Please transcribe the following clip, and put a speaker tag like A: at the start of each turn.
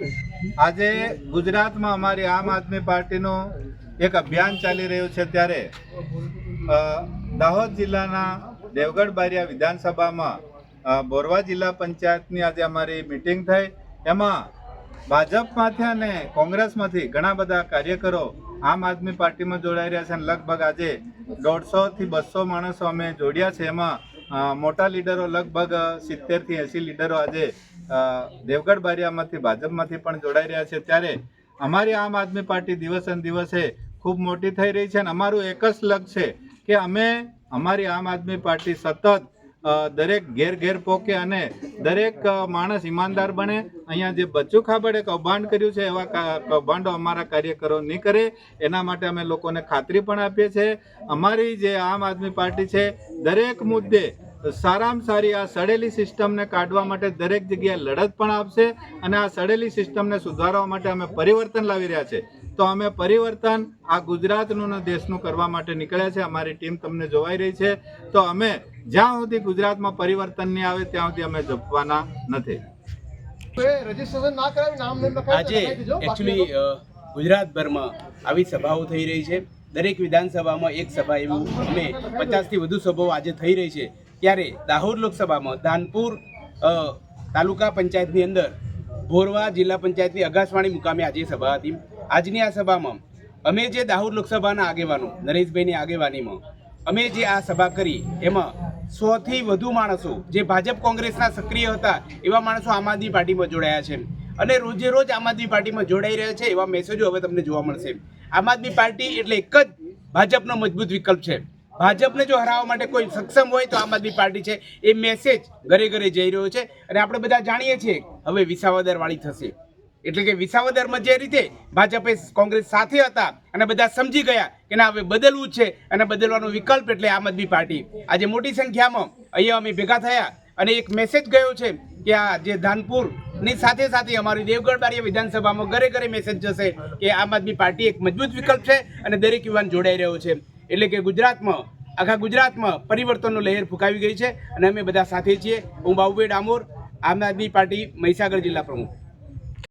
A: આજે ગુજરાતમાં અમારી આમ આદમી પાર્ટીનું એક અભિયાન ચાલી રહ્યું છે ત્યારે દાહોદ જિલ્લાના દેવગઢ બારિયા વિધાનસભામાં બોરવા જિલ્લા પંચાયતની આજે અમારી મિટિંગ થઈ. એમાં ભાજપમાંથી અને કોંગ્રેસમાંથી ઘણા બધા કાર્યકરો આમ આદમી પાર્ટીમાં જોડાઈ રહ્યા છે અને લગભગ આજે દોઢસોથી બસો માણસો અમે જોડ્યા છે. એમાં મોટા લીડરો લગભગ સિત્તેરથી એંસી લીડરો આજે દેવગઢ બારિયામાંથી, ભાજપમાંથી પણ જોડાઈ રહ્યા છે. ત્યારે અમારી આમ આદમી પાર્ટી દિવસે દિવસે ખૂબ મોટી થઈ રહી છે અને અમારું એક જ લગ છે કે અમે અમારી આમ આદમી પાર્ટી સતત દરેક ઘેર ઘેર પોકે અને દરેક માણસ ઈમાનદાર બને. અહીંયા જે બચ્ચું ખાબડે કૌભાંડ કર્યું છે, એવા કૌભાંડો અમારા કાર્યકરો નહીં કરે. એના માટે અમે લોકોને ખાતરી પણ આપીએ છીએ. અમારી જે આમ આદમી પાર્ટી છે, દરેક મુદ્દે સારામાં સારી આ સડેલી સિસ્ટમને કાઢવા માટે દરેક જગ્યાએ લડત પણ આપશે અને આ સડેલી સિસ્ટમને સુધારવા માટે અમે પરિવર્તન લાવી રહ્યા છે. તો અમે પરિવર્તન આ ગુજરાતનું અને દેશનું કરવા માટે નીકળ્યા છે. અમારી ટીમ તમને જોવાઈ રહી છે. તો અમે જ્યાં સુધી ગુજરાતમાં પરિવર્તન નહીં આવે ત્યાં સુધી અમે જપવાના નથી.
B: રજીસ્ટ્રેશન ના કરાવી નામ નહીં લખાય તો
C: આજે એકચ્યુઅલી ગુજરાતભરમાં આવી સભાઓ થઈ રહી છે. દરેક વિધાનસભામાં એક સભા એવું અમે પચાસથી વધુ સભાઓ આજે થઈ રહી છે. ત્યારે દાહોદ લોકસભામાં ધાનપુર તાલુકા પંચાયતની અંદર ભોરવા જિલ્લા પંચાયતની અગાસવાણી મુકામે આજે સભા હતી. આજની આ સભામાં અમે જે દાહોદ લોકસભાના આગેવાનો, નરેશભાઈની આગેવાનીમાં, અમે જે આ સભા કરી, એમાં સોથી વધુ માણસો જે ભાજપ કોંગ્રેસના સક્રિય હતા, એવા માણસો આમ આદમી પાર્ટીમાં જોડાયા છે. અને રોજે રોજ આમ આદમી પાર્ટીમાં જોડાઈ રહ્યા છે એવા મેસેજો હવે તમને જોવા મળશે. આમ આદમી પાર્ટી એટલે એક જ ભાજપનો મજબૂત વિકલ્પ છે. ભાજપને જો હરાવવા માટે કોઈ સક્ષમ હોય તો આમ આદમી પાર્ટી છે એ મેસેજ ઘરે ઘરે જઈ રહ્યો છે. અને આપણે બધા જાણીએ છીએ, હવે વિસાવદર વાળી થશે. એટલે કે વિસાવદરમાં જે રીતે ભાજપે કોંગ્રેસ સાથે હતા અને બધા સમજી ગયા કે ના, હવે બદલવું છે અને બદલવાનો વિકલ્પ એટલે આમ આદમી પાર્ટી. આજે મોટી સંખ્યામાં અહીંયા અમે ભેગા થયા અને એક મેસેજ ગયો છે કે આ જે ધાનપુરની સાથે સાથે અમારી દેવગઢ બારીયા વિધાનસભામાં ઘરે ઘરે મેસેજ જશે કે આમ આદમી પાર્ટી એક મજબૂત વિકલ્પ છે અને દરેક યુવાન જોડાઈ રહ્યો છે. એટલે કે ગુજરાતમાં, આખા ગુજરાતમાં પરિવર્તનનો લહેર ફૂંકાવી ગઈ છે અને અમે બધા સાથે છીએ. હું બાબુભાઈ ડામોર, આમ આદમી પાર્ટી મહીસાગર જિલ્લા પ્રમુખ.